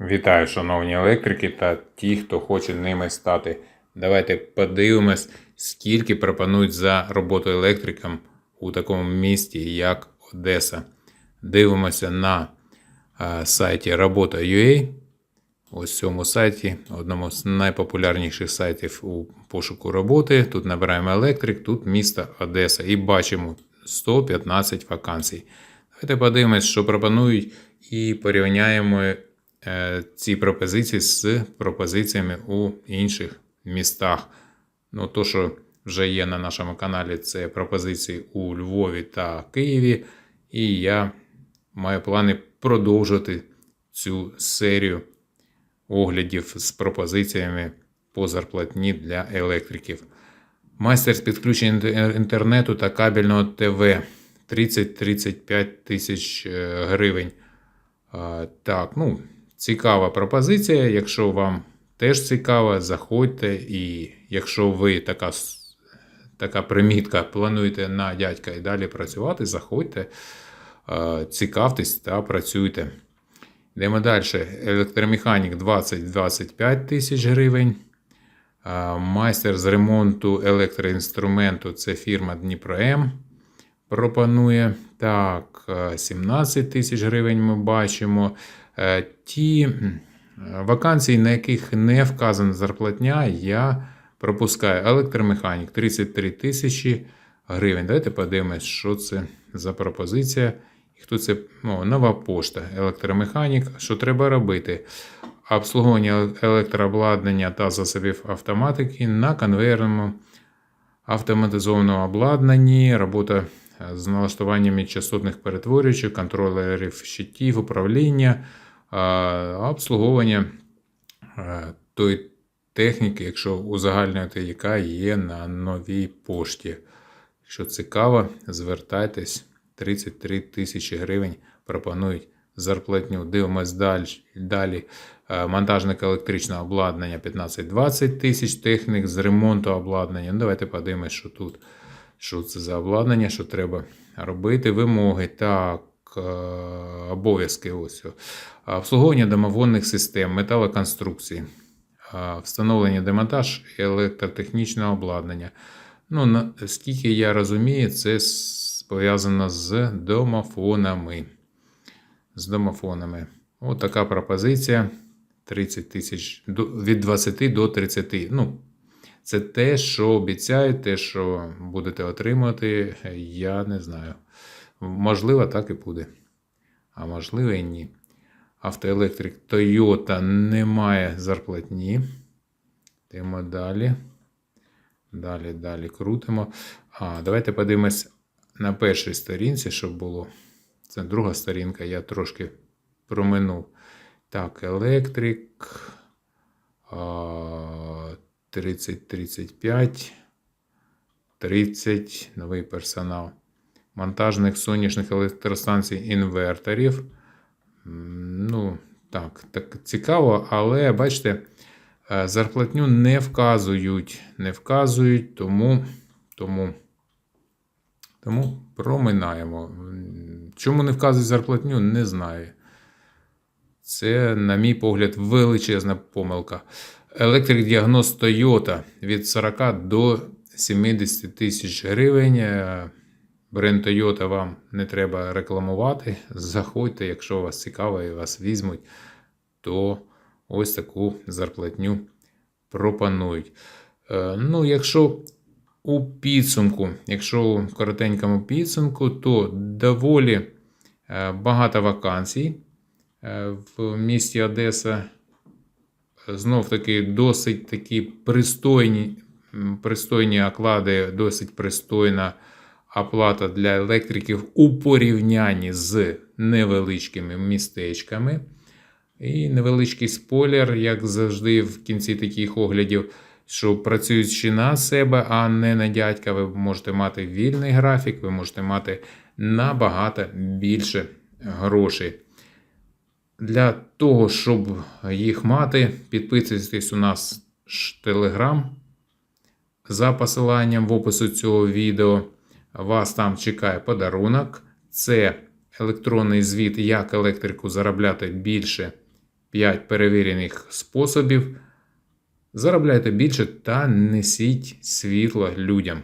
Вітаю, шановні електрики та ті, хто хоче ними стати. Давайте подивимось, скільки пропонують за роботу електрикам у такому місті, як Одеса. Дивимося на сайті робота.ua. Ось цьому сайті, одному з найпопулярніших сайтів у пошуку роботи. Тут набираємо електрик, тут місто Одеса і бачимо 115 вакансій. Давайте подивимось, що пропонують, і порівняємо ці пропозиції з пропозиціями у інших містах. Ну, то, що вже є на нашому каналі, це пропозиції у Львові та Києві. І я маю плани продовжити цю серію оглядів з пропозиціями по зарплатні для електриків. Майстер з підключення інтернету та кабельного ТВ 30-35 тисяч е, гривень. Так, ну, цікава пропозиція. Якщо вам теж цікаво, заходьте. І якщо ви така, така примітка плануєте на дядька і далі працювати, заходьте, а, цікавтесь та працюйте. Йдемо далі. Електромеханік 20-25 тисяч гривень. Майстер з ремонту електроінструменту це фірма Дніпро М. Пропонує так, е, 17 тисяч гривень ми бачимо. Е, Ті вакансії, на яких не вказана зарплатня, я пропускаю. Електромеханік 33 тисячі гривень. Давайте подивимось, що це за пропозиція. Хто це О, нова пошта, електромеханік. Що треба робити? Обслуговування електрообладнання та засобів автоматики на конвейерному автоматизованому обладнанні, робота е, з налаштуваннями частотних перетворювачів, контролерів щитів, управління, обслуговування тої техніки, якщо узагальнювати, яка є на новій пошті. Якщо цікаво, звертайтесь 33 тисячі гривень пропонують зарплатню. Дивимось далі. далі. Монтажник електричного обладнання 15-20 тисяч, технік з ремонту обладнання. Ну, давайте подивимось, що тут. Що це за обладнання, що треба робити. Вимоги. Так, е, обов'язки. Ось. Обслуговування домоводних систем, металоконструкції, встановлення демонтаж електротехнічного обладнання. Ну, на- скільки я розумію, це пов'язано з домофонами. З домофонами. От така пропозиція. 30 тисяч від 20 до 30. Ну, це те, що обіцяють, те, що будете отримувати, я не знаю. Можливо, так і буде. А можливо, і ні. Автоелектрик Toyota немає зарплатні. Йдемо далі. Далі, далі крутимо. А, давайте подивимось на першій сторінці, щоб було. Це друга сторінка, я трошки проминув. Так, електрик. 30-35. 30. Новий персонал. Монтажних сонячних електростанцій інверторів. Ну, так, так цікаво, але бачите, е, зарплатню не вказують. Не вказують, тому, тому, тому проминаємо. Чому не вказують зарплатню, не знаю. Це, на мій погляд, величезна помилка. Електрик-діагноз Toyota від 40 до 70 тисяч гривень. Е, Бренд Toyota вам не треба рекламувати. Заходьте, якщо вас цікаво і вас візьмуть, то ось таку зарплатню пропонують. Е, Ну, якщо у підсумку, якщо у коротенькому підсумку, то доволі е, багато вакансій в місті Одеса. Знов таки досить такі пристойні, пристойні оклади, досить пристойна оплата для електриків у порівнянні з невеличкими містечками. І невеличкий спойлер, як завжди, в кінці таких оглядів, що працюючи на себе, а не на дядька, ви можете мати вільний графік, ви можете мати набагато більше грошей. Для того, щоб їх мати, підписуйтесь у нас Телеграм за посиланням в опису цього відео. Вас там чекає подарунок. Це електронний звіт, як електрику заробляти більше 5 перевірених способів. Заробляйте більше та несіть світло людям.